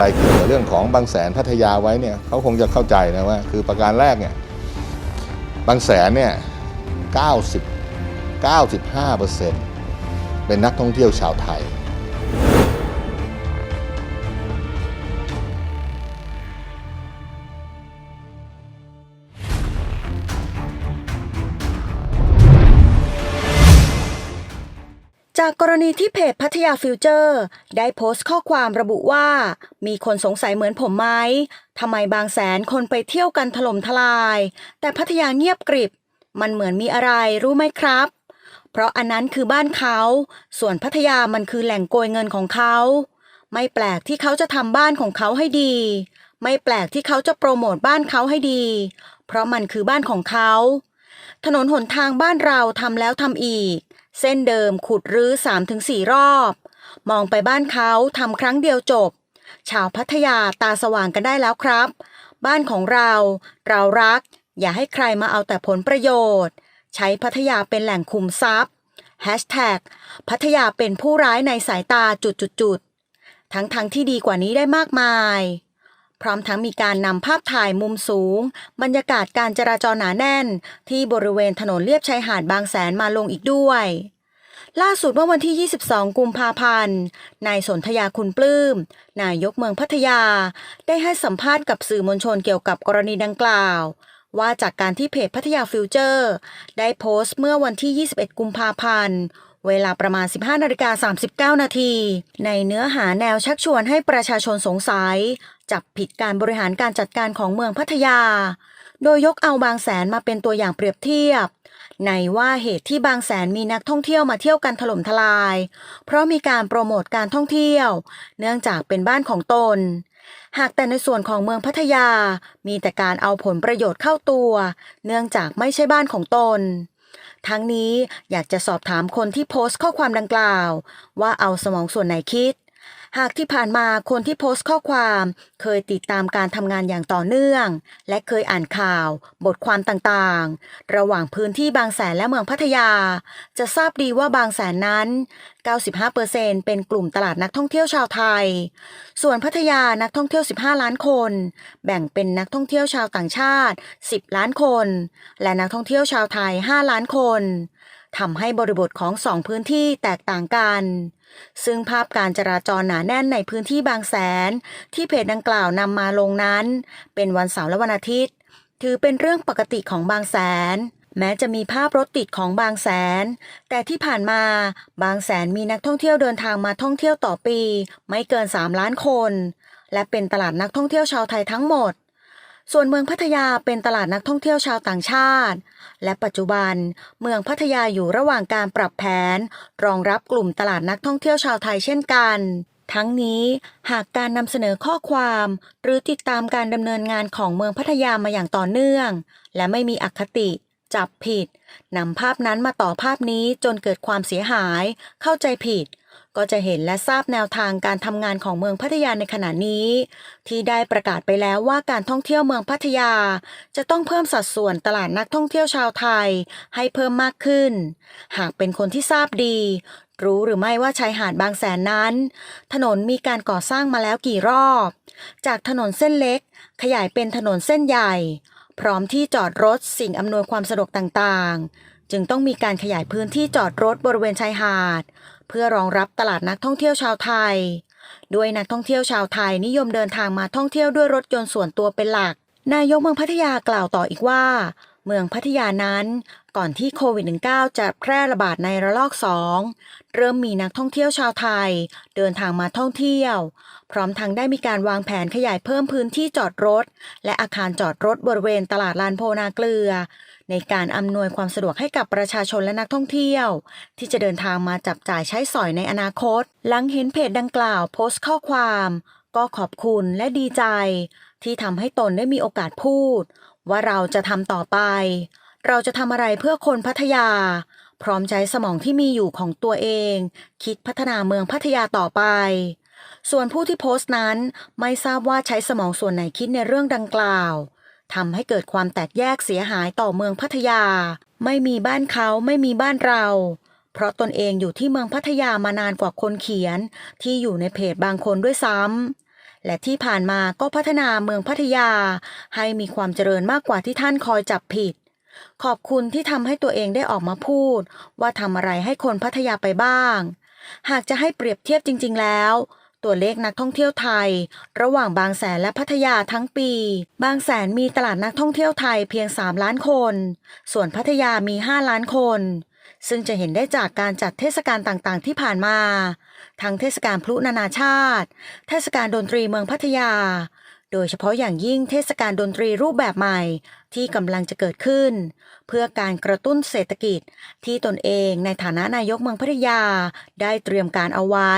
คไปรับเกี่ยวกับเรื่องของบางแสนพัทยาไว้เนี่ยเขาคงจะเข้าใจนะว่า คือประการแรกเนี่ยบางแสนเนี่ย90 95เปอร์เซ็นต์เป็นนักท่องเที่ยวชาวไทย จากกรณีที่เพจพัทยาฟิวเจอร์ ได้โพสต์ข้อความระบุว่า มีคนสงสัยเหมือนผมไหมทำไมบางแสนคนไปเที่ยวกันถล่มทลาย แต่พัทยาเงียบกริบ มันเหมือนมีอะไรรู้ไหมครับ เพราะอันนั้นคือบ้านเขา ส่วนพัทยามันคือแหล่งโกยเงินของเขา ไม่แปลกที่เขาจะทำบ้านของเขาให้ดี ไม่แปลกที่เขาจะโปรโมทบ้านเขาให้ดี เพราะมันคือบ้านของเขา ถนนหนทางบ้านเราทำแล้วทำอีก เส้นเดิมขุดรื้อ3-4รอบ มองไปบ้านเขาทำครั้งเดียวจบ ชาวพัทยาตาสว่างกันได้แล้วครับ บ้านของเรา เรารัก อย่าให้ใครมาเอาแต่ผลประโยชน์ ใช้พัทยาเป็นแหล่งคุมทรัพย์ Hashtag พัทยาเป็นผู้ร้ายในสายตาจุดๆๆทั้งทั้งที่ดีกว่านี้ได้มากมาย พร้อมทั้งมีการนำภาพถ่ายมุมสูง บรรยากาศการจราจรหนาแน่น ที่บริเวณถนนเลียบชายหาดบางแสนมาลงอีกด้วย ล่าสุดเมื่อวันที่ 22 กุมภาพันธ์ นายสนธยาคุณปลื้ม นายกเมืองพัทยา ได้ให้สัมภาษณ์กับสื่อมวลชนเกี่ยวกับกรณีดังกล่าว ว่าจากการที่เพจพัทยาฟิวเจอร์ ได้โพสต์เมื่อวันที่ 21 กุมภาพันธ์เวลาประมาณ 15นาฬิกา39 นาที ในเนื้อหาแนวชักชวนให้ประชาชนสงสัย จับผิดการบริหารการจัดการของเมืองพัทยา โดยยกเอาบางแสนมาเป็นตัวอย่างเปรียบเทียบ ในว่าเหตุที่บางแสนมีนักท่องเที่ยวมาเที่ยวกันถล่มทลาย เพราะมีการโปรโมทการท่องเที่ยว เนื่องจากเป็นบ้านของตน หากแต่ในส่วนของเมืองพัทยา มีแต่การเอาผลประโยชน์เข้าตัว เนื่องจากไม่ใช่บ้านของตนทั้งนี้อยากจะสอบถามคนที่โพสต์ข้อความดังกล่าว ว่าเอาสมองส่วนไหนคิด หากที่ผ่านมาคนที่โพสต์ข้อความ เคยติดตามการทำงานอย่างต่อเนื่อง และเคยอ่านข่าว บทความต่างๆ ระหว่างพื้นที่บางแสนและเมืองพัทยา จะทราบดีว่าบางแสนนั้น 95%เป็นกลุ่มตลาดนักท่องเที่ยวชาวไทย ส่วนพัทยานักท่องเที่ยว 15 ล้านคน แบ่งเป็นนักท่องเที่ยวชาวต่างชาติ 10 ล้านคน และนักท่องเที่ยวชาวไทย 5 ล้านคนทำให้บริบทของสองพื้นที่แตกต่างกัน ซึ่งภาพการจราจรหนาแน่นในพื้นที่บางแสน ที่เพจดังกล่าวนำมาลงนั้น เป็นวันเสาร์และวันอาทิตย์ ถือเป็นเรื่องปกติของบางแสน แม้จะมีภาพรถติดของบางแสน แต่ที่ผ่านมาบางแสนมีนักท่องเที่ยวเดินทางมาท่องเที่ยวต่อปี ไม่เกิน 3 ล้านคน และเป็นตลาดนักท่องเที่ยวชาวไทยทั้งหมด ส่วนเมืองพัทยาเป็นตลาดนักท่องเที่ยวชาวต่างชาติ และปัจจุบัน เมืองพัทยาอยู่ระหว่างการปรับแผน รองรับกลุ่มตลาดนักท่องเที่ยวชาวไทยเช่นกัน ทั้งนี้หากการนำเสนอข้อความ หรือติดตามการดำเนินงานของเมืองพัทยามาอย่างต่อเนื่อง และไม่มีอคติ จับผิดนำภาพนั้นมาต่อภาพนี้จนเกิดความเสียหาย เข้าใจผิด ก็จะเห็นและทราบแนวทางการทำงานของเมืองพัทยาในขณะนี้ ที่ได้ประกาศไปแล้วว่าการท่องเที่ยวเมืองพัทยา จะต้องเพิ่มสัดส่วนตลาดนักท่องเที่ยวชาวไทย ให้เพิ่มมากขึ้น หากเป็นคนที่ทราบดี รู้หรือไม่ว่าชายหาดบางแสนนั้น ถนนมีการก่อสร้างมาแล้วกี่รอบ จากถนนเส้นเล็ก ขยายเป็นถนนเส้นใหญ่ พร้อมที่จอดรถสิ่งอำนวยความสะดวกต่างๆ จึงต้องมีการขยายพื้นที่จอดรถบริเวณชายหาด เพื่อรองรับตลาดนักท่องเที่ยวชาวไทย ด้วยนักท่องเที่ยวชาวไทยนิยมเดินทางมาท่องเที่ยวด้วยรถยนต์ส่วนตัวเป็นหลัก นายกเมืองพัทยากล่าวต่ออีกว่า เมืองพัทยานั้นก่อนที่โควิด -19 จะแพร่ระบาดในระลอก 2 เริ่มมีนักท่องเที่ยวชาวไทย เดินทางมาท่องเที่ยว พร้อมทั้งได้มีการวางแผนขยายเพิ่มพื้นที่จอดรถ และอาคารจอดรถบริเวณตลาดลานโพนาเกลือ ในการอำนวยความสะดวกให้กับประชาชนและนักท่องเที่ยว ที่จะเดินทางมาจับจ่ายใช้สอยในอนาคต หลังเห็นเพจดังกล่าวโพสต์ข้อความ ก็ขอบคุณและดีใจ ที่ทำให้ตนได้มีโอกาสพูด ว่าเราจะทำต่อไป เราจะทำอะไรเพื่อคนพัทยา พร้อมใช้สมองที่มีอยู่ของตัวเอง คิดพัฒนาเมืองพัทยาต่อไปส่วนผู้ที่โพสต์นั้นไม่ทราบว่าใช้สมองส่วนไหนคิดในเรื่องดังกล่าว ทำให้เกิดความแตกแยกเสียหายต่อเมืองพัทยา ไม่มีบ้านเขาไม่มีบ้านเรา เพราะตนเองอยู่ที่เมืองพัทยามานานกว่าคนเขียน ที่อยู่ในเพจบางคนด้วยซ้ำและที่ผ่านมาก็พัฒนาเมืองพัทยา ให้มีความเจริญมากกว่าที่ท่านคอยจับผิด ขอบคุณที่ทำให้ตัวเองได้ออกมาพูด ว่าทำอะไรให้คนพัทยาไปบ้าง หากจะให้เปรียบเทียบจริง ๆ แล้ว ตัวเลขนักท่องเที่ยวไทย ระหว่างบางแสนและพัทยาทั้งปี บางแสนมีตลาดนักท่องเที่ยวไทยเพียง 3 ล้านคน ส่วนพัทยามี 5 ล้านคน ซึ่งจะเห็นได้จากการจัดเทศกาลต่างๆ ที่ผ่านมา ทั้งเทศกาลพลุนานาชาติ เทศกาลดนตรีเมืองพัทยา โดยเฉพาะอย่างยิ่งเทศกาลดนตรีรูปแบบใหม่ที่กำลังจะเกิดขึ้น เพื่อการกระตุ้นเศรษฐกิจที่ตนเองในฐานะนายกเมืองพัทยาได้เตรียมการเอาไว้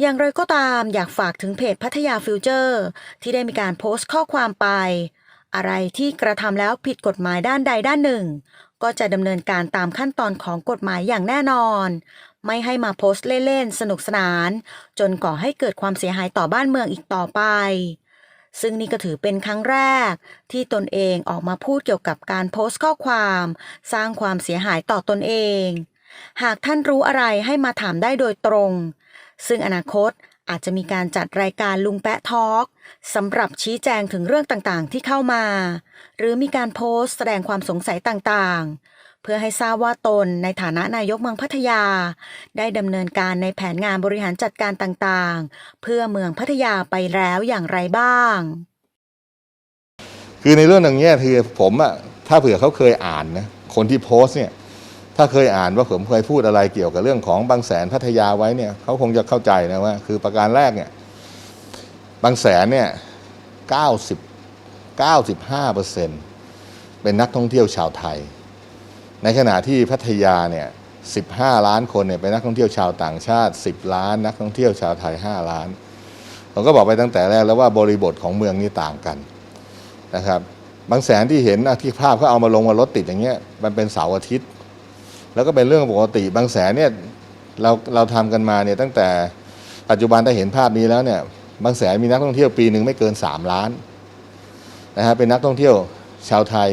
อย่างไรก็ตามอยากฝากถึงเพจพัทยาฟิวเจอร์ ที่ได้มีการโพสต์ข้อความไป อะไรที่กระทำแล้วผิดกฎหมายด้านใดด้านหนึ่ง ก็จะดำเนินการตามขั้นตอนของกฎหมายอย่างแน่นอน ไม่ให้มาโพสต์เล่นๆ สนุกสนาน จนก่อให้เกิดความเสียหายต่อบ้านเมืองอีกต่อไปซึ่งนี่ก็ถือเป็นครั้งแรก ที่ตนเองออกมาพูดเกี่ยวกับการโพสต์ข้อความ สร้างความเสียหายต่อตนเอง หากท่านรู้อะไรให้มาถามได้โดยตรง ซึ่งอนาคตอาจจะมีการจัดรายการลุงแปะทอล์กสำหรับชี้แจงถึงเรื่องต่างๆ ที่เข้ามา หรือมีการโพสต์แสดงความสงสัยต่างๆ เพื่อให้ทราบว่าตนในฐานะนายกเมืองพัทยา ได้ดำเนินการในแผนงานบริหารจัดการต่างๆ เพื่อเมืองพัทยาไปแล้วอย่างไรบ้าง คือในเรื่องอย่างเงี้คือผมอะถ้าเผื่อเขาเคยอ่านนะคนที่โพสต์เนี่ย ถ้าเคยอ่านว่าผมเคยพูดอะไรเกี่ยวกับเรื่องของบางแสนพัทยาไว้เนี่ยเขาคงจะเข้าใจนะว่า คือประการแรกเนี่ยบางแสนเนี่ยเก้าสิบเก้าสิบห้าเปอร์เซ็นเป็นนักท่องเที่ยวชาวไทย ในขณะที่พัทยาเนี่ยสิบห้าล้านคนเนี่ยเป็นนักท่องเที่ยวชาวต่างชาติสิบล้าน นักท่องเที่ยวชาวไทยห้าล้านผมก็บอกไปตั้งแต่แรกแล้วว่าบริบทของเมืองนี่ต่างกันนะครับบางแสนที่เห็นที่ภาพเขาเอามาลงมารถติดอย่างเงี้ยมันเป็นเสาร์อาทิตย์ แล้วก็เป็นเรื่องปกติบางแสนเนี่ยเราเราทำกันมาเนี่ยตั้งแต่ปัจจุบันถ้าเห็นภาพนี้แล้วเนี่ยบางแสนมีนักท่องเที่ยวปีหนึ่งไม่เกิน 3 ล้านนะฮะเป็นนักท่องเที่ยวชาวไทย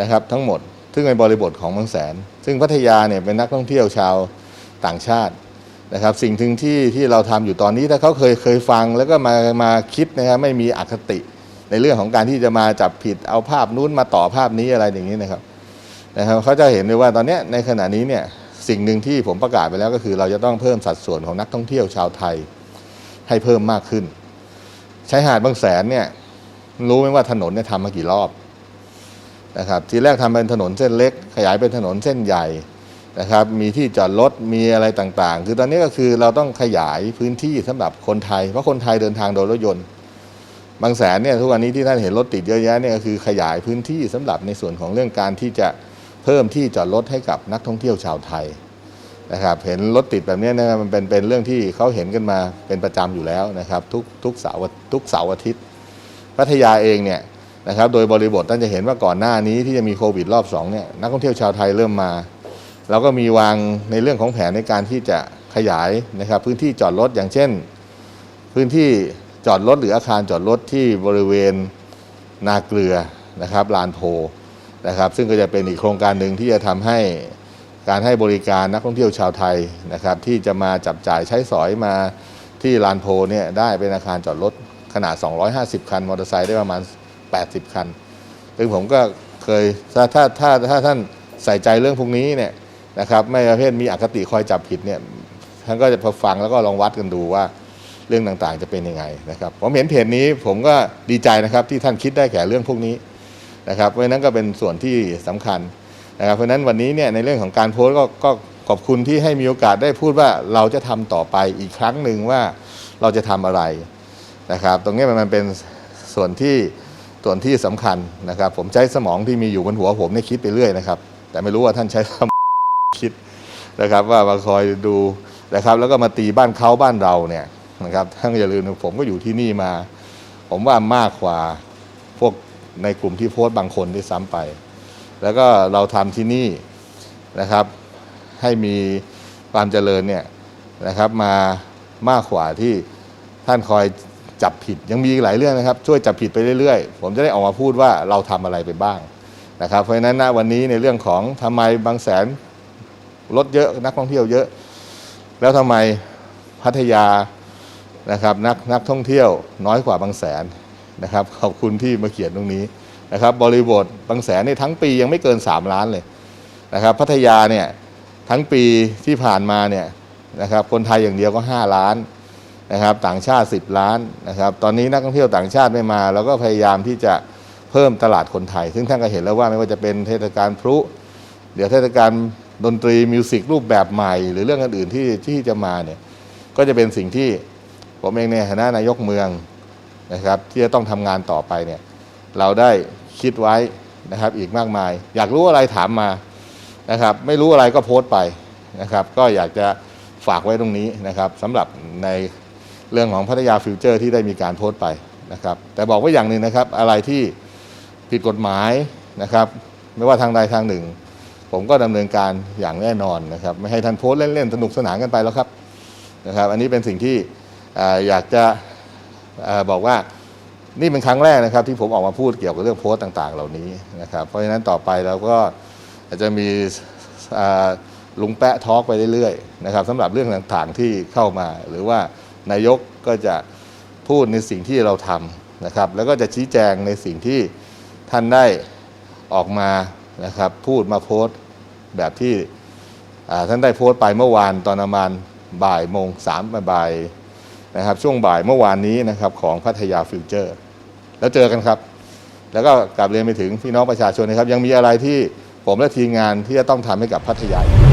นะครับทั้งหมด ซึ่งเป็นบริบทของบางแสน ซึ่งพัทยาเนี่ยเป็นนักท่องเที่ยวชาวต่างชาตินะครับ สิ่งหนึ่งที่ที่เราทำอยู่ตอนนี้ถ้าเขาเคยเคยฟังแล้วก็มามาคิดนะครับไม่มีอคติในเรื่องของการที่จะมาจับผิดเอาภาพนู้นมาต่อภาพนี้อะไรอย่างนี้นะครับ นะครับเขาจะเห็นเลยว่าตอนนี้ในขณะนี้เนี่ยสิ่งหนึ่งที่ผมประกาศไปแล้วก็คือ เราจะต้องเพิ่มสัดส่วนของนักท่องเที่ยวชาวไทยให้เพิ่มมากขึ้นชายหาดบางแสนเนี่ยรู้ไหมว่าถนนเนี่ยทำมากี่รอบนะครับทีแรกทำเป็นถนนเส้นเล็ก ขยายเป็นถนนเส้นใหญ่นะครับมีที่จอดรถมีอะไรต่างๆ คือตอนนี้ก็คือเราต้องขยายพื้นที่สำหรับคนไทย เพราะคนไทยเดินทางโดยรถยนต์ บางแสนเนี่ยทุกวันนี้ที่ท่านเห็นรถติดเยอะแยะเนี่ยก็คือขยายพื้นที่สำหรับในส่วนของเรื่องการที่จะ เพิ่มที่จอดรถให้กับนักท่องเที่ยวชาวไทยนะครับเห็นรถติดแบบนี้นะมันเป็นเป็นเรื่องที่เขาเห็นกันมาเป็นประจำอยู่แล้วนะครับทุกทุกเสาร์ทุกเสาร์อาทิตย์ พัทยาเองเนี่ยนะครับโดยบริบทท่านจะเห็นว่าก่อนหน้านี้ที่จะมีโควิดรอบสองเนี่ยนักท่องเที่ยวชาวไทยเริ่มมาเราก็มีวางในเรื่องของแผนในการที่จะขยายนะครับพื้นที่จอดรถอย่างเช่น พื้นที่จอดรถหรืออาคารจอดรถที่บริเวณนาเกลือนะครับลานโพ นะครับ ซึ่งก็จะเป็นอีกโครงการหนึ่งที่จะทำให้การให้บริการนักท่องเที่ยวชาวไทยนะครับ ที่จะมาจับจ่ายใช้สอยมาที่ลานโพเนี่ยได้เป็นอาคารจอดรถขนาด 250 คัน มอเตอร์ไซค์ได้ประมาณ 80 คัน ซึ่งผมก็เคยถ้าถ้าถ้าถ้าท่านใส่ใจเรื่องพวกนี้เนี่ยนะครับไม่ประเภทมีอคติคอยจับผิดเนี่ยท่านก็จะพอฟังแล้วก็ลองวัดกันดูว่าเรื่องต่างๆจะเป็นยังไงนะครับผมเห็นเพจนี้ผมก็ดีใจนะครับที่ท่านคิดได้แก่เรื่องพวกนี้ นะครับ เพราะฉะนั้นก็เป็นส่วนที่สำคัญนะครับ เพราะฉะนั้นวันนี้เนี่ยในเรื่องของการโพสต์ก็ขอบคุณที่ให้มีโอกาสได้พูดว่าเราจะทำต่อไปอีกครั้งหนึ่งว่าเราจะทำอะไรนะครับ ตรงนี้มันเป็นส่วนที่ส่วนที่สำคัญนะครับ ผมใช้สมองที่มีอยู่บนหัวผมเนี่ยคิดไปเรื่อยนะครับ แต่ไม่รู้ว่าท่านใช้สมองคิดนะครับ ว่ามาคอยดูนะครับ แล้วก็มาตีบ้านเขาบ้านเราเนี่ยนะครับท่านอย่าลืมนะผมก็อยู่ที่นี่มา ผมว่ามากกว่าพวก ในกลุ่มที่โพสต์บางคนด้วยซ้ำไป แล้วก็เราทำที่นี่นะครับ ให้มีความเจริญเนี่ยนะครับ มามากกว่าที่ท่านคอยจับผิดยังมีอีกหลายเรื่องนะครับ ช่วยจับผิดไปเรื่อยๆ ผมจะได้ออกมาพูดว่าเราทำอะไรไปบ้างนะครับ เพราะฉะนั้นณวันนี้ในเรื่องของทำไมบางแสนรถเยอะนักท่องเที่ยวเยอะ แล้วทำไมพัทยานะครับนักนักท่องเที่ยวน้อยกว่าบางแสน นะครับ ขอบคุณที่มาเขียนตรงนี้นะครับ บริบทบางแสนนี่ทั้งปียังไม่เกิน 3 ล้านเลยนะครับ พัทยาเนี่ยทั้งปีที่ผ่านมาเนี่ยนะครับ คนไทยอย่างเดียวก็ 5 ล้านนะครับ ต่างชาติ 10 ล้านนะครับ ตอนนี้นักท่องเที่ยวต่างชาติไม่มาเราก็พยายามที่จะเพิ่มตลาดคนไทย ซึ่งท่านก็เห็นแล้วว่าไม่ว่าจะเป็นเทศกาลพลุ เดี๋ยวเทศกาลดนตรีมิวสิกรูปแบบใหม่ หรือเรื่องอื่นๆที่ที่จะมาเนี่ยก็จะเป็นสิ่งที่ผมเองในฐานะนายกเมือง นะครับที่จะต้องทำงานต่อไปเนี่ยเราได้คิดไว้นะครับอีกมากมาย อยากรู้อะไรถามมานะครับไม่รู้อะไรก็โพสต์ไปนะครับก็อยากจะฝากไว้ตรงนี้นะครับสำหรับในเรื่องของพัทยาฟิวเจอร์ที่ได้มีการโพสต์ไปนะครับแต่บอกไว้อย่างหนึ่งนะครับอะไรที่ผิดกฎหมายนะครับไม่ว่าทางใดทางหนึ่ง ผมก็ดำเนินการอย่างแน่นอนนะครับไม่ให้ท่านโพสต์เล่นๆสนุกสนานกันไปแล้วครับนะครับอันนี้เป็นสิ่งที่อยากจะ บอกว่านี่เป็นครั้งแรกนะครับที่ผมออกมาพูดเกี่ยวกับเรื่องโพสต์ต่าง ๆ เหล่านี้นะครับ เพราะฉะนั้นต่อไปเราก็อาจจะมีลุงแปะทอล์กไปเรื่อยๆนะครับสำหรับเรื่องต่างๆที่เข้ามา หรือว่านายกก็จะพูดในสิ่งที่เราทำนะครับ แล้วก็จะชี้แจงในสิ่งที่ท่านได้ออกมานะครับ พูดมาโพสต์แบบที่ท่านได้โพสต์ไปเมื่อวานตอนประมาณบ่ายโมงสามบ่าย นะครับช่วงบ่ายเมื่อวานนี้นะครับของพัทยาฟิวเจอร์ แล้วเจอกันครับ แล้วก็กลับเรียนไปถึงพี่น้องประชาชนนะครับ ยังมีอะไรที่ผมและทีมงานที่จะต้องทำให้กับพัทยาอีก